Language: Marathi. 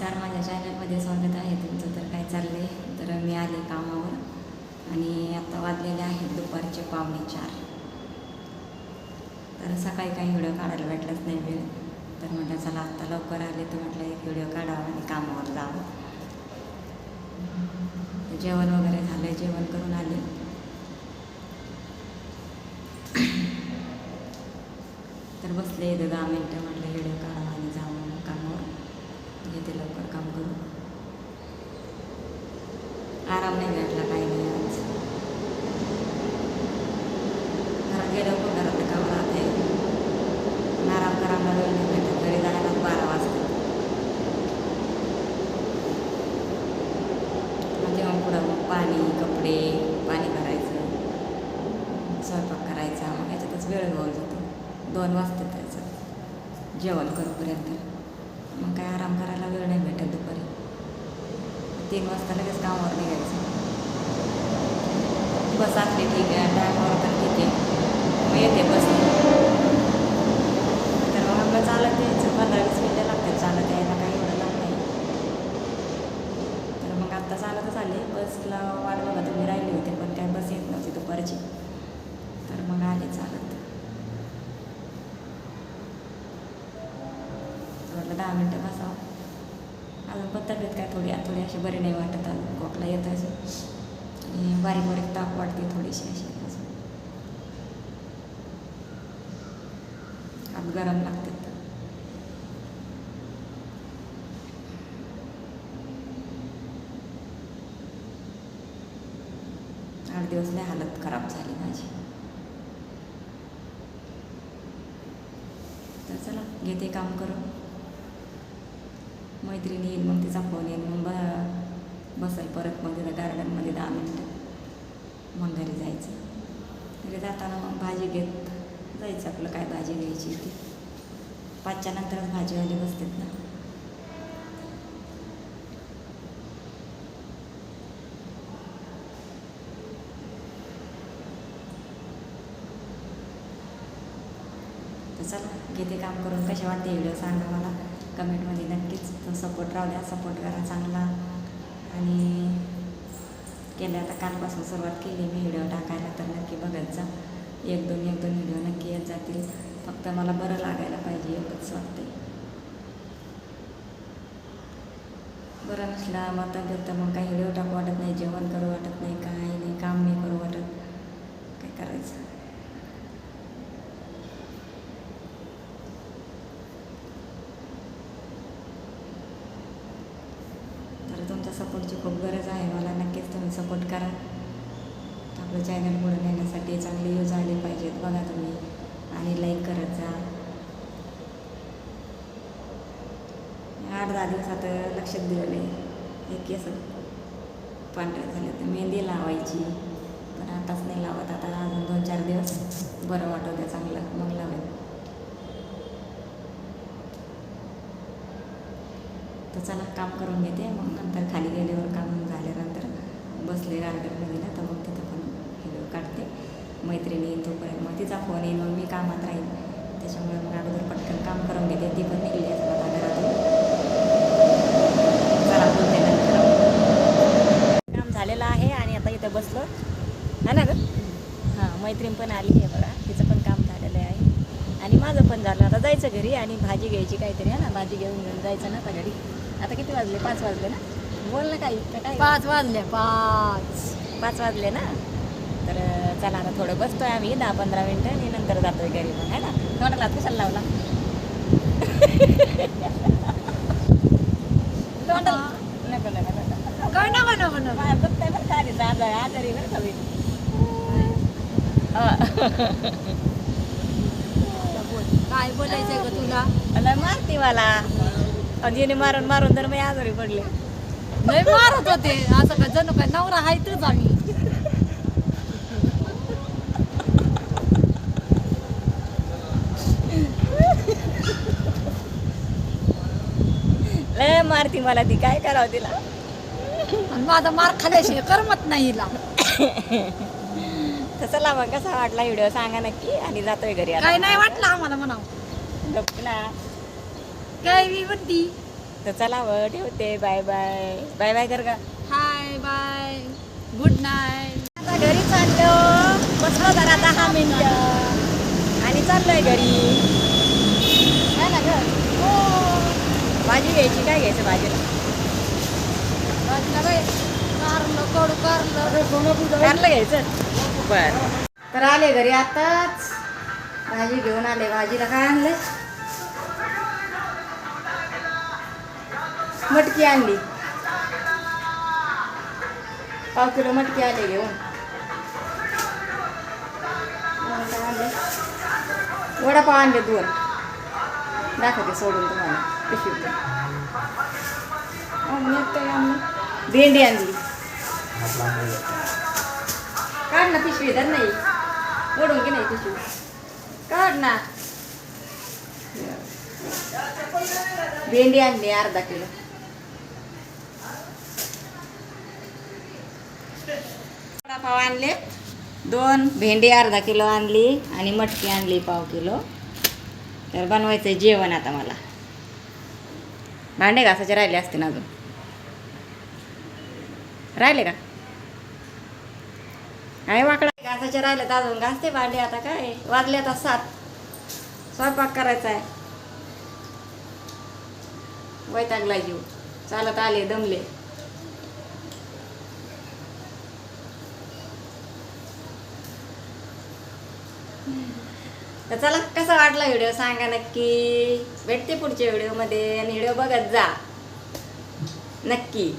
नमस्कार माझ्या चॅनलमध्ये स्वागत आहे. तुमचं तर काय चाललंय? तर मी आले कामावर आणि आता वाजलेले आहेत दुपारचे पावणे चार. तर सकाळी काही व्हिडिओ काढायला भेटलाच नाही वेळ. तर म्हटलं चला आत्ता लवकर आले तर म्हटलं एक व्हिडिओ काढावा आणि कामावर जावं. जेवण वगैरे झालं जेवण करून आले. तर बसले दहा मिनटं म्हटलं व्हिडिओ काढा. घेते लवकर काम करू. आराम नाही भेटला काही नाही आज. घरात गेलं पण घरातलं काम राहते आराम करायला वेळ नाही भेटत. घरी जायला बारा वाजतात. मग तेव्हा पुढं मग पाणी कपडे पाणी भरायचं. स्वयंपाक करायचा. मग याच्यातच वेळ होऊन जातो. दोन वाजतात त्याचं. जेवण करूपर्यंत. मग काय आराम करायला वेळ नाही भेटत दुपारी. तीन वाजता लगेच कामावर निघायचं. बस असली ठीक आहे टायमावर तर ठीक आहे. मग येते बस. तर मग आपलं चालत यायचं पंधरा वीस मिनटं लागतात चालत यायला काही एवढं लागत नाही. तर मग आत्ता चालतच आले. बसला वाट बघा तुम्ही राहिली होते पण काय बस येत नव्हती दुपारची. तर मग आले चालत म्हटलं दहा मिनटं बसावं. अजून पण तब्येत काय थोडी थोडी अशी बरी नाही वाटत अजून. खोकला येत अजून. आणि बारीक बारीक ताप वाटते थोडीशी अशी. अजून हात गरम लागते आठ दिवस नाही हालत खराब झाली माझी. तर चला घेते काम करू मैत्रिणी येईल मग तिचा फोन येईल. मग ब बसेल परत मग तिथं गार्डनमध्ये दहा मिनटं. मग घरी जायचं. घरी जाताना मग भाजी घेत जायचं आपलं काय भाजी घ्यायची ती. पाचच्या नंतरच भाजीवाली बसतात ना. तर चला घेते काम करून. कसे वाटते व्हिडिओ सांगा मला. कमेंटमध्ये नक्कीच तो सपोर्ट राहू द्या. सपोर्ट करा चांगला. आणि केलं आता कालपासून सुरुवात केली मी व्हिडिओ टाकायला तर नक्की बघत जा. एक दोन एक दोन व्हिडिओ नक्की येत जातील. फक्त मला बरं लागायला पाहिजे एवढंच वाटते बरं नसला मग तब्येत तर मग काही व्हिडिओ टाकू वाटत नाही जेवण करू वाटत नाही काही नाही काम नाही करू वाटत. काय करायचं तर तुमच्या सपोर्टची खूप गरज आहे. मला नक्कीच तुम्ही सपोर्ट करा. आपलं चॅनल पुढे नेण्यासाठी चांगले यूज आले पाहिजेत बघा तुम्ही. आणि लाईक करत जा. आठ दहा दिवसात लक्षात दिलं नाही एक केस पांढरे झाले तर मेहंदी लावायची. पण आताच नाही लावत. आता अजून दोन चार दिवस. बरं वाटवते चांगलं. मग लावेल तर चला काम करून घेते. मग नंतर खाली गेल्यावर काम झाल्यानंतर बसले गार्डनमध्ये तर मग तिथं पण व्हिडिओ काढते. मैत्रिणी येईल तोपर्यंत मग तिचा फोन येईल. मग मी कामात राहील त्याच्यामुळे मग अगोदर पटकन काम करून घेते. ती पण निघली आहे आता घरातून. काम झालेलं आहे आणि आता इथं बसलो. हा ना ग? हां मैत्रीण पण आली आहे बघा. तिचं पण काम झालेलं आहे. आणि माझं पण झालं. आता जायचं घरी आणि भाजी घ्यायची काहीतरी. आहे ना? भाजी घेऊन घेऊन जायचं ना आता घरी. आता किती वाजले? पाच वाजले ना? बोल ना काही का काय? पाच वाजले पाच. पाच वाजले ना? तर चला आता थोडं बसतोय आम्ही दहा पंधरा मिनटं आणि नंतर जातोय घरी मग आहे ना? हात कशाला लावला? नको काय आजारी बरं. हा. बोलायचंय ग तुला? मला मारते मला. आणि हिने मारून मारून तर मी आजारी पडले. नाही मारत होते. असं काय जणू काय नवरा आहेतच आम्ही. लय मारती मला ती. काय करावं तिला? आणि माझा मार खाल्ल्याशिवाय करमत नाही हिला. मग कसा वाटला व्हिडिओ? सांगा नक्की. आणि जातोय घरी आता. काय नाही वाटलं आम्हाला म्हणावं. गप्प ना. काय मी म्हणती? तर चला व ठेवते. बाय बाय बाय बाय कर का हाय बाय गुड नाईट आता घरी चाललो. बसलो जरा दहा मिनिटं. आणि चाललोय घरी. काय ना ग? हो. भाजी घ्यायची काय घ्यायचं भाजीला? बाजूला बाई कारलं कडू कारलं. कारलं घ्यायचं. बर. तर आले घरी आताच. भाजी घेऊन आले. भाजीला काय आणले मटकी आणली. पाव किलो मटकी आले घेऊन. वडापाव आणले दोन दाखवते सोडून तुम्हाला. आणलं भेंडी आणली. काढ ना पिशवी धर नाही. ओढून की नाही पिशवी. काढ ना. भेंडी आणली अर्धा किलो. पाव आणले? दोन. भेंडी अर्धा किलो आणली आणि मटकी आणली पाव किलो. तर बनवायचं जेवण आता मला. भांडे घासाचे राहिले असते ना अजून. राहिले का? काय वाकडा घासाचे राहिले तर अजून. घासते भांडे आता काय? वाजले आता सात. स्वयंपाक करायचा आहे वैतागला जीव. चालत आले दमले. तर चला कसा वाटला व्हिडिओ? सांगा नक्की. भेटते पुढच्या व्हिडिओमध्ये आणि व्हिडिओ बघत जा. नक्की.